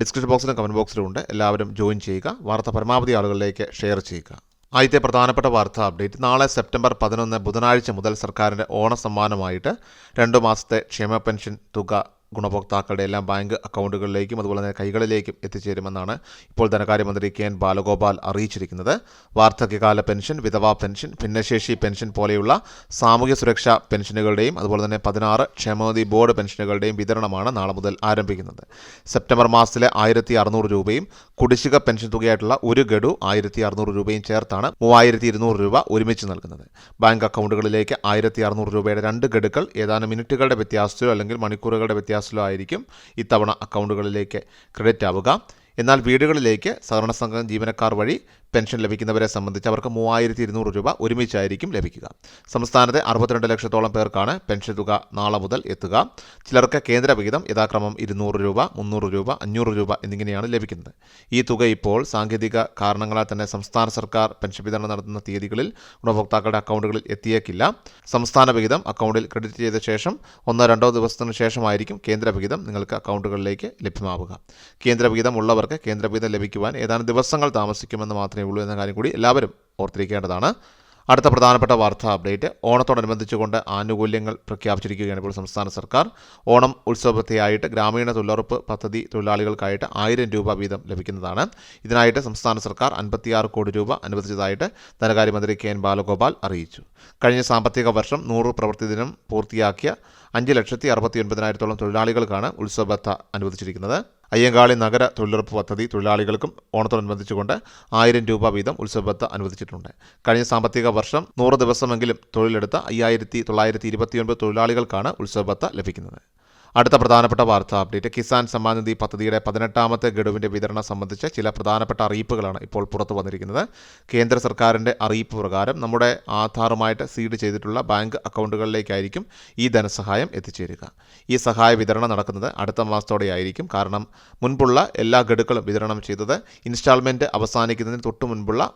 Description ബോക്സിലും comment ബോക്സിലും ഉണ്ട്. എല്ലാവരും ജോയിൻ ചെയ്യുക. വാർത്ത പരമാവധി ആളുകളിലേക്ക് ഷെയർ ചെയ്യുക. ആദ്യത്തെ പ്രധാനപ്പെട്ട വാർത്താ അപ്ഡേറ്റ്. നാളെ സെപ്റ്റംബർ പതിനൊന്ന് ബുധനാഴ്ച മുതൽ സർക്കാരിന്റെ ഓണസമ്മാനമായിട്ട് രണ്ടു മാസത്തെ ക്ഷേമ പെൻഷൻ തുക ഗുണഭോക്താക്കളുടെ എല്ലാം ബാങ്ക് അക്കൗണ്ടുകളിലേക്കും അതുപോലെ തന്നെ കൈകളിലേക്കും എത്തിച്ചേരുമെന്നാണ് ഇപ്പോൾ ധനകാര്യമന്ത്രി കെ എൻ ബാലഗോപാൽ അറിയിച്ചിരിക്കുന്നത്. വാർദ്ധക്യകാല പെൻഷൻ വിധവാ പെൻഷൻ ഭിന്നശേഷി പെൻഷൻ പോലെയുള്ള സാമൂഹ്യ സുരക്ഷാ പെൻഷനുകളുടെയും അതുപോലെ തന്നെ പതിനാറ് ക്ഷേമനിധി ബോർഡ് പെൻഷനുകളുടെയും വിതരണമാണ് നാളെ മുതൽ ആരംഭിക്കുന്നത്. സെപ്റ്റംബർ മാസത്തിലെ ആയിരത്തി അറുന്നൂറ് രൂപയും കുടിശ്ശിക പെൻഷൻ തുകയായിട്ടുള്ള ഒരു ഗഡു ആയിരത്തി അറുന്നൂറ് രൂപയും ചേർത്താണ് മൂവായിരത്തി ഇരുന്നൂറ് രൂപ ഒരുമിച്ച് നൽകുന്നത്. ബാങ്ക് അക്കൗണ്ടുകളിലേക്ക് ആയിരത്തി അറുന്നൂറ് രൂപയുടെ രണ്ട് ഗഡുക്കൾ ഏതാനും മിനിറ്റുകളുടെ വ്യത്യാസത്തിലോ അല്ലെങ്കിൽ മണിക്കൂറുകളുടെ വ്യത്യാസത്തിലോ ആയിരിക്കും ഇത്തവണ അക്കൗണ്ടുകളിലേക്ക് ക്രെഡിറ്റ് ആവുക എന്നാൽ വീടുകളിലേക്ക് സഹകരണ സംഘം ജീവനക്കാർ വഴി പെൻഷൻ ലഭിക്കുന്നവരെ സംബന്ധിച്ച് അവർക്ക് മൂവായിരത്തി ഇരുന്നൂറ് രൂപ ഒരുമിച്ചായിരിക്കും ലഭിക്കുക. സംസ്ഥാനത്തെ അറുപത്തിരണ്ട് ലക്ഷത്തോളം പേർക്കാണ് പെൻഷൻ തുക നാളെ മുതൽ എത്തുക. ചിലർക്ക് കേന്ദ്ര വിഹിതം യഥാക്രമം ഇരുന്നൂറ് രൂപ മുന്നൂറ് രൂപ അഞ്ഞൂറ് രൂപ എന്നിങ്ങനെയാണ് ലഭിക്കുന്നത്. ഈ തുക ഇപ്പോൾ സാങ്കേതിക കാരണങ്ങളാൽ തന്നെ സംസ്ഥാന സർക്കാർ പെൻഷൻ വിതരണം നടത്തുന്ന തീയതികളിൽ ഗുണഭോക്താക്കളുടെ അക്കൗണ്ടുകളിൽ എത്തിയേക്കില്ല. സംസ്ഥാന വിഹിതം അക്കൗണ്ടിൽ ക്രെഡിറ്റ് ചെയ്ത ശേഷം ഒന്നോ രണ്ടോ ദിവസത്തിന് ശേഷമായിരിക്കും കേന്ദ്ര വിഹിതം നിങ്ങൾക്ക് അക്കൗണ്ടുകളിലേക്ക് ലഭ്യമാവുക. കേന്ദ്ര വിഹിതം ഉള്ളവർക്ക് കേന്ദ്ര വിഹിതം ലഭിക്കുവാൻ ഏതാനും ദിവസങ്ങൾ താമസിക്കുമെന്ന് മാത്രമേ ഉള്ളൂ എന്ന കാര്യം കൂടി എല്ലാവരും ഓർത്തിരിക്കേണ്ടതാണ്. അടുത്ത പ്രധാനപ്പെട്ട വാർത്താ അപ്ഡേറ്റ്. ഓണത്തോടനുബന്ധിച്ചുകൊണ്ട് ആനുകൂല്യങ്ങൾ പ്രഖ്യാപിച്ചിരിക്കുകയാണ് ഇപ്പോൾ സംസ്ഥാന സർക്കാർ. ഓണം ഉത്സവത്തെയായിട്ട് ഗ്രാമീണ തൊഴിലുറപ്പ് പദ്ധതി തൊഴിലാളികൾക്കായിട്ട് ആയിരം രൂപ വീതം ലഭിക്കുന്നതാണ്. ഇതിനായിട്ട് സംസ്ഥാന സർക്കാർ അൻപത്തിയാറ് കോടി രൂപ അനുവദിച്ചതായിട്ട് ധനകാര്യമന്ത്രി കെ എൻ ബാലഗോപാൽ അറിയിച്ചു. കഴിഞ്ഞ സാമ്പത്തിക വർഷം നൂറ് പ്രവൃത്തി ദിനം പൂർത്തിയാക്കിയ അഞ്ച് ലക്ഷത്തി അറുപത്തി ഒൻപതിനായിരത്തോളം തൊഴിലാളികൾക്കാണ് ഉത്സവബത്ത അനുവദിച്ചിരിക്കുന്നത്. അയ്യങ്കാളി നഗര തൊഴിലുറപ്പ് പദ്ധതി തൊഴിലാളികൾക്കും ഓണത്തോടനുബന്ധിച്ചുകൊണ്ട് ആയിരം രൂപ വീതം ഉത്സവത്ത് അനുവദിച്ചിട്ടുണ്ട്. കഴിഞ്ഞ സാമ്പത്തിക വർഷം നൂറ് ദിവസമെങ്കിലും തൊഴിലെടുത്ത അയ്യായിരത്തി തൊള്ളായിരത്തി ഇരുപത്തിയൊൻപത് തൊഴിലാളികൾക്കാണ് ഉത്സവത്ത് ലഭിക്കുന്നത്. അടുത്ത പ്രധാനപ്പെട്ട വാർത്താ. അപ്ഡേറ്റ്. കിസാൻ സമ്മാൻ നിധി പദ്ധതിയുടെ പതിനെട്ടാമത്തെ ഗഡുവിന്റെ വിതരണം സംബന്ധിച്ച് ചില പ്രധാനപ്പെട്ട അറിയിപ്പുകളാണ് ഇപ്പോൾ പുറത്തു വന്നിരിക്കുന്നത്. കേന്ദ്ര സർക്കാരിന്റെ അറിയിപ്പ് പ്രകാരം നമ്മുടെ ആധാറുമായിട്ട് സീഡ് ചെയ്തിട്ടുള്ള ബാങ്ക് അക്കൗണ്ടുകളിലേക്കായിരിക്കും ഈ ധനസഹായം എത്തിച്ചേരുക. ഈ സഹായ വിതരണം നടക്കുന്നത് അടുത്ത മാസത്തോടെയായിരിക്കും. കാരണം മുൻപുള്ള എല്ലാ ഗഡുക്കളും വിതരണം ചെയ്തത് ഇൻസ്റ്റാൾമെന്റ് അവസാനിക്കുന്നതിന് തൊട്ടു മുൻപുള്ള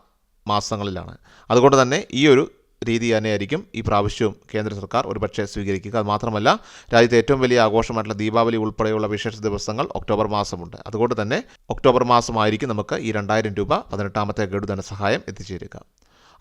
മാസങ്ങളിലാണ്. അതുകൊണ്ട് തന്നെ ഈ ഒരു രീതി തന്നെയായിരിക്കും ഈ പ്രാവശ്യവും കേന്ദ്ര സർക്കാർ ഒരുപക്ഷെ സ്വീകരിക്കുക. അത് മാത്രമല്ല രാജ്യത്തെ ഏറ്റവും വലിയ ആഘോഷമായിട്ടുള്ള ദീപാവലി ഉൾപ്പെടെയുള്ള വിശേഷ ദിവസങ്ങൾ ഒക്ടോബർ മാസമുണ്ട്. അതുകൊണ്ട് തന്നെ ഒക്ടോബർ മാസമായിരിക്കും നമുക്ക് ഈ രണ്ടായിരം രൂപ പതിനെട്ടാമത്തെ ഗഡു ധനസഹായം എത്തിച്ചേരുക.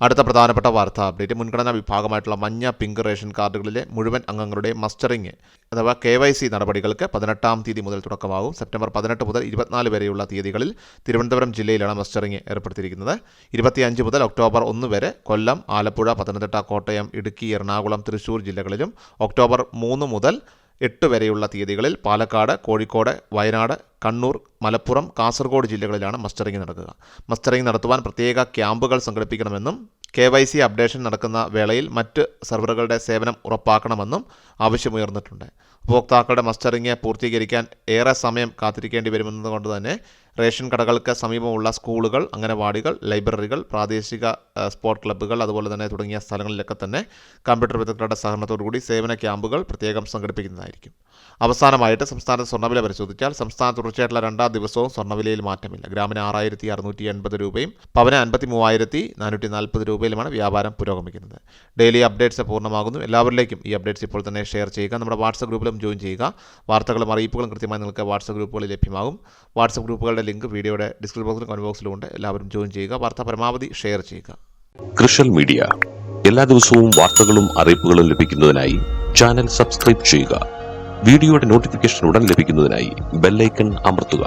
അടുത്ത പ്രധാനപ്പെട്ട വാർത്താ. അപ്ഡേറ്റ് മുൻഗണനാ വിഭാഗമായിട്ടുള്ള മഞ്ഞ പിങ്ക് റേഷൻ കാർഡുകളിലെ മുഴുവൻ അംഗങ്ങളുടെ മസ്റ്ററിംഗ് അഥവാ കെ വൈ സി നടപടികൾക്ക് പതിനെട്ടാം തീയതി മുതൽ തുടക്കമാകും. സെപ്റ്റംബർ പതിനെട്ട് മുതൽ ഇരുപത്തിനാല് വരെയുള്ള തീയതികളിൽ തിരുവനന്തപുരം ജില്ലയിലാണ് മസ്റ്ററിംഗ് ഏർപ്പെടുത്തിയിരിക്കുന്നത്. ഇരുപത്തിയഞ്ച് മുതൽ ഒക്ടോബർ ഒന്ന് വരെ കൊല്ലം ആലപ്പുഴ പത്തനംതിട്ട കോട്ടയം ഇടുക്കി എറണാകുളം തൃശൂർ ജില്ലകളിലും ഒക്ടോബർ മൂന്ന് മുതൽ എട്ട് വരെയുള്ള തീയതികളിൽ പാലക്കാട് കോഴിക്കോട് വയനാട് കണ്ണൂർ മലപ്പുറം കാസർഗോഡ് ജില്ലകളിലാണ് മസ്റ്ററിംഗ് നടക്കുക. മസ്റ്ററിംഗ് നടത്തുവാൻ പ്രത്യേക ക്യാമ്പുകൾ സംഘടിപ്പിക്കണമെന്നും കെ വൈ സി അപ്ഡേഷൻ നടക്കുന്ന വേളയിൽ മറ്റ് സെർവറുകളുടെ സേവനം ഉറപ്പാക്കണമെന്നും ആവശ്യമുയർന്നിട്ടുണ്ട്. ഉപഭോക്താക്കളുടെ മസ്റ്ററിംഗ് പൂർത്തീകരിക്കാൻ ഏറെ സമയം കാത്തിരിക്കേണ്ടി വരുമെന്നതുകൊണ്ട് തന്നെ റേഷൻ കടകൾക്ക് സമീപമുള്ള സ്കൂളുകൾ അംഗനവാടികൾ ലൈബ്രറികൾ പ്രാദേശിക സ്പോർട്സ് ക്ലബ്ബുകൾ അതുപോലെ തന്നെ തുടങ്ങിയ സ്ഥലങ്ങളിലൊക്കെ തന്നെ കമ്പ്യൂട്ടർ വിദഗ്ധരുടെ സഹകരണത്തോടുകൂടി സേവന ക്യാമ്പുകൾ പ്രത്യേകം സംഘടിപ്പിക്കുന്നതായിരിക്കും. അവസാനമായിട്ട് സംസ്ഥാനത്ത് സ്വർണവില പരിശോധിച്ചാൽ സംസ്ഥാനത്ത് തുടർച്ചയായിട്ടുള്ള രണ്ടാം ദിവസവും സ്വർണവിലയിൽ മാറ്റമില്ല. ഗ്രാമിന് ആറായിരത്തി അറുന്നൂറ്റി എൺപത് രൂപയും പവന് അൻപത്തി മൂവായിരത്തി നാനൂറ്റി നാൽപ്പത് രൂപയിലുമാണ് വ്യാപാരം പുരോഗമിക്കുന്നത്. ഡെയിലി അപ്ഡേറ്റ്സ് പൂർണമാകുന്നു. എല്ലാവരിലേക്കും ഈ അപ്ഡേറ്റ്സ് ഇപ്പോൾ തന്നെ ഷെയർ ചെയ്യുക. നമ്മുടെ വാട്സപ്പ് ഗ്രൂപ്പിലും ജോയിൻ ചെയ്യുക. വാർത്തകളും അറിയിപ്പുകളും കൃത്യമായി നിങ്ങൾക്ക് വാട്സപ്പ് ഗ്രൂപ്പുകളിൽ ലഭ്യമാകും. വാട്സപ്പ് ഗ്രൂപ്പുകളുടെ ലിങ്ക് വീഡിയോയുടെ ഡിസ്ക്രിപ്ഷൻ ബോക്സിലും കമന്റ് ബോക്സിലും ഉണ്ട്. എല്ലാവരും ജോയിൻ ചെയ്യുക. വാർത്ത പരമാവധി ഷെയർ ചെയ്യുക. കൃഷൽ മീഡിയ. എല്ലാ ദിവസവും വാർത്തകളും അറിയിപ്പുകളും ലഭിക്കുന്നതിനായി ചാനൽ സബ്സ്ക്രൈബ് ചെയ്യുക. വീഡിയോയുടെ നോട്ടിഫിക്കേഷൻ ഉടൻ ലഭിക്കുന്നതിനായി ബെല്ലൈക്കൺ അമർത്തുക.